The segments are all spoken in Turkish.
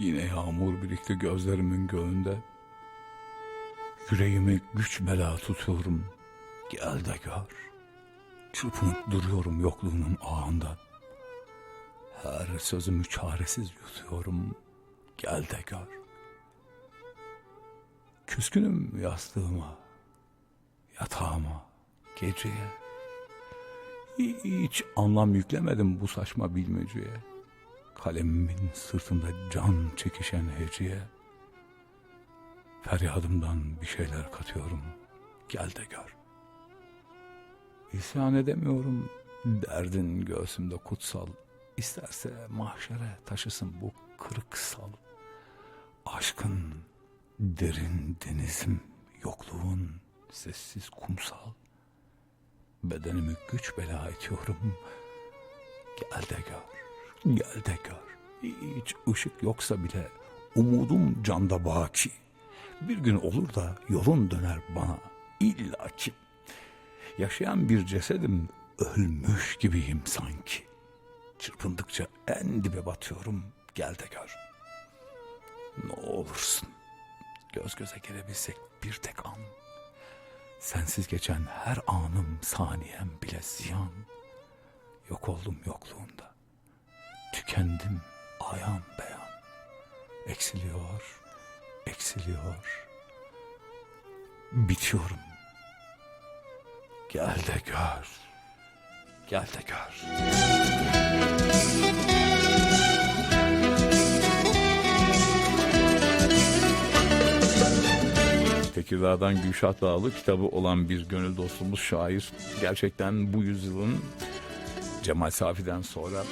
Yine yağmur birikti gözlerimin göğünde. Yüreğimi güç bela tutuyorum. Gel de gör. Çırpınıp duruyorum yokluğunun ağında. Her sözümü çaresiz yutuyorum. Gel de gör. Küskünüm yastığıma, yatağıma, geceye. Hiç anlam yüklemedim bu saçma bilmeceye. Kalemimin sırtında can çekişen heceye. Feryadımdan bir şeyler katıyorum. Gel de gör. İsyan edemiyorum. Derdin göğsümde kutsal. İsterse mahşere taşısın bu kırık sal. Aşkın derin denizim, yokluğun sessiz kumsal. Bedenimi güç bela itiyorum. Gel de gör, gel de gör. Hiç ışık yoksa bile umudum canda baki. Bir gün olur da yolun döner bana illaki. Yaşayan bir cesedim, ölmüş gibiyim sanki. Çırpındıkça en dibe batıyorum, gel de gör. Ne olursun, göz göze gelebilsek bir tek an. Sensiz geçen her anım saniyem bile ziyan. Yok oldum yokluğunda. Tükendim ayan beyan. Eksiliyor, eksiliyor. Bitiyorum. Gel de gör. Gel de gör. Tekirdağ'dan Gülşah Dağlı kitabı olan bir gönül dostumuz şair. Gerçekten bu yüzyılın Cemal Safi'den sonra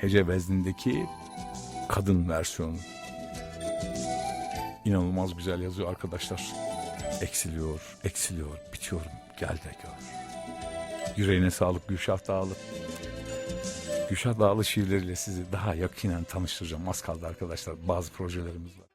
hece veznindeki kadın versiyonu. İnanılmaz güzel yazıyor arkadaşlar. Eksiliyor, eksiliyor, bitiyorum. Gel de gör. Yüreğine sağlık Gülşah Dağlı. Gülşah Dağlı şiirleriyle sizi daha yakinen tanıştıracağım. Az kaldı arkadaşlar bazı projelerimiz var.